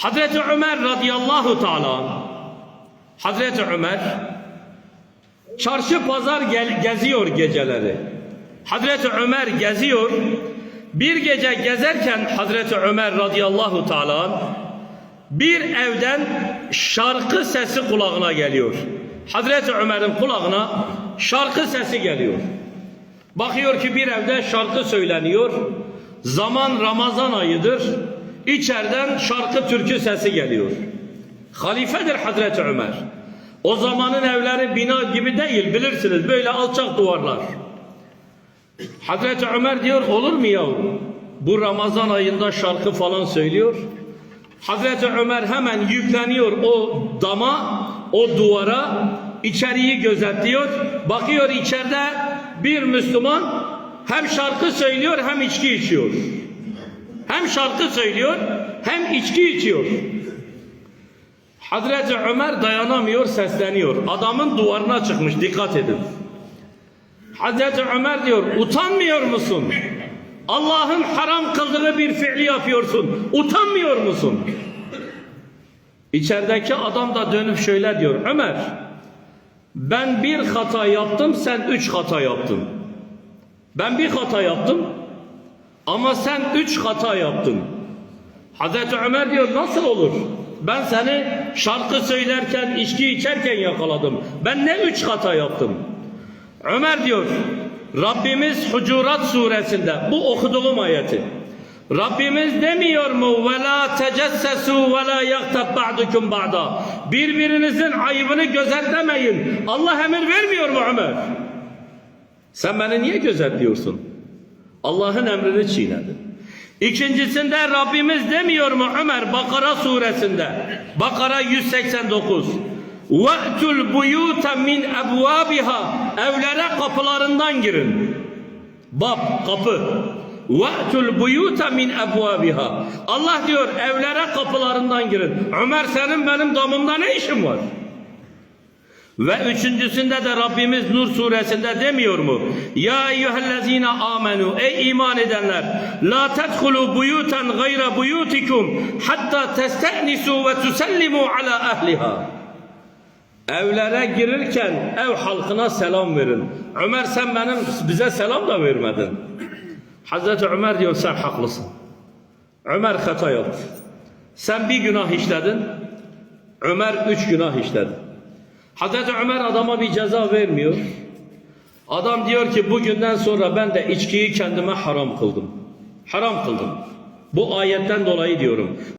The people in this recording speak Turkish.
Hazreti Ömer radıyallahu taala Hazreti Ömer çarşı pazar gel- geziyor geceleri. Hazreti Ömer geziyor. Bir gece gezerken Hazreti Ömer radıyallahu taala bir evden şarkı sesi kulağına geliyor. Hazreti Ömer'in kulağına şarkı sesi geliyor. Bakıyor ki bir evde şarkı söyleniyor. Zaman Ramazan ayıdır. İçeriden şarkı türkü sesi geliyor. Halifedir Hazreti Ömer. O zamanın evleri bina gibi değil bilirsiniz böyle alçak duvarlar. Hazreti Ömer diyor olur mu ya? Bu Ramazan ayında şarkı falan söylüyor. Hazreti Ömer hemen yükleniyor o dama, o duvara, içeriği gözetliyor. Bakıyor içeride bir Müslüman hem şarkı söylüyor hem içki içiyor. Hem şarkı söylüyor hem içki içiyor. Hazreti Ömer dayanamıyor, sesleniyor. Adamın duvarına çıkmış, dikkat edin. Hazreti Ömer diyor, utanmıyor musun? Allah'ın haram kıldığı bir fiili yapıyorsun. Utanmıyor musun? İçerideki adam da dönüp şöyle diyor. Ömer, ben bir hata yaptım, sen üç hata yaptın. Ben bir hata yaptım ama sen üç hata yaptın. Hazreti Ömer diyor nasıl olur? Ben seni şarkı söylerken, içki içerken yakaladım. Ben ne üç hata yaptım? Ömer diyor, Rabbimiz Hucurat suresinde bu okuduğum ayeti. Rabbimiz demiyor mu ve la tecessesu ve la yaktab. Birbirinizin ayıbını gözetlemeyin. Allah emir vermiyor mu Ömer? Sen beni niye gözetliyorsun? Allah'ın emrini çiğnedin. İkincisinde Rabbimiz demiyor mu Ömer Bakara suresinde Bakara 189 Ve'tul buyuta min ebvabiha evlere kapılarından girin. Bab kapı. Ve'tul buyuta min ebvabiha. Allah diyor evlere kapılarından girin. Ömer senin benim damımda ne işin var? Ve üçüncüsünde de Rabbimiz Nur suresinde demiyor mu? Ya eyyühellezine amenu ey iman edenler la tedhulu buyutan gayra buyutikum hatta testenisu ve tusellimu ala ehliha. Evlere girirken ev halkına selam verin. Ömer sen benim bize selam da vermedin. Hazreti Ömer diyor sen haklısın. Ömer hata yaptı. Sen bir günah işledin. Ömer üç günah işledi. Hazreti Ömer adama bir ceza vermiyor. Adam diyor ki bugünden sonra ben de içkiyi kendime haram kıldım. Haram kıldım. Bu ayetten dolayı diyorum.